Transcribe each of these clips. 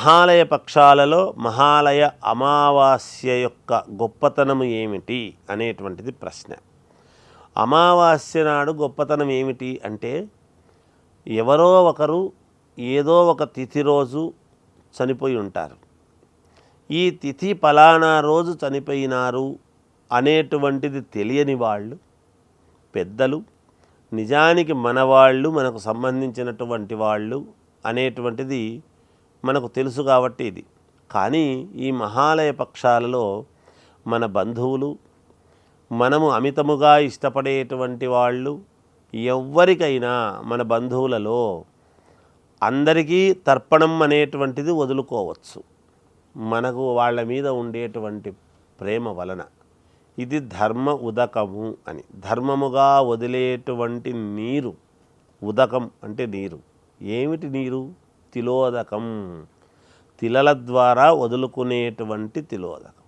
మహాలయ పక్షాలలో మహాలయ అమావాస్య యొక్క గొప్పతనం ఏమిటి అనేటువంటిది ప్రశ్న. అమావాస్య నాడు గొప్పతనం ఏమిటి అంటే ఎవరో ఒకరు ఏదో ఒక తిథి రోజు చనిపోయి ఉంటారు. ఈ తిథి పలానా రోజు చనిపోయినారు అనేటువంటిది తెలియని వాళ్ళు పెద్దలు నిజానికి మనవాళ్ళు మనకు సంబంధించినటువంటి వాళ్ళు అనేటువంటిది మనకు తెలుసు కాబట్టి ఇది. కానీ ఈ మహాలయ పక్షాలలో మన బంధువులు మనము అమితముగా ఇష్టపడేటువంటి వాళ్ళు ఎవరికైనా మన బంధువులలో అందరికీ తర్పణం అనేటువంటిది వదులుకోవచ్చు. మనకు వాళ్ళ మీద ఉండేటువంటి ప్రేమ వలన. ఇది ధర్మ ఉదకము అని. ధర్మముగా వదిలేటువంటి నీరు ఉదకం అంటే నీరు. ఏమిటి నీరు? తిలోదకం. తిలల ద్వారా వదులుకునేటువంటి తిలోదకం.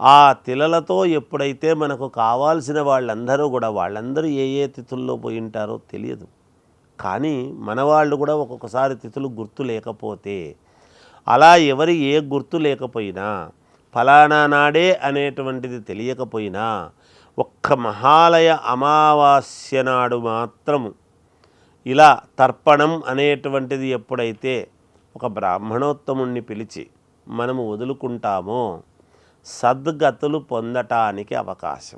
ఆ తిలలతో ఎప్పుడైతే మనకు కావాల్సిన వాళ్ళందరూ కూడా వాళ్ళందరూ ఏ ఏ తిథుల్లో పోయి ఉంటారో తెలియదు. కానీ మన వాళ్ళు కూడా ఒక్కొక్కసారి తిథులు గుర్తు లేకపోతే అలా ఎవరి ఏ గుర్తు లేకపోయినా ఫలానా నాడే అనేటువంటిది తెలియకపోయినా ఒక్క మహాలయ అమావాస్య నాడు మాత్రము ఇలా తర్పణం అనేటువంటిది ఎప్పుడైతే ఒక బ్రాహ్మణోత్తముణ్ణి పిలిచి మనము వదులుకుంటామో సద్గతులు పొందటానికి అవకాశం.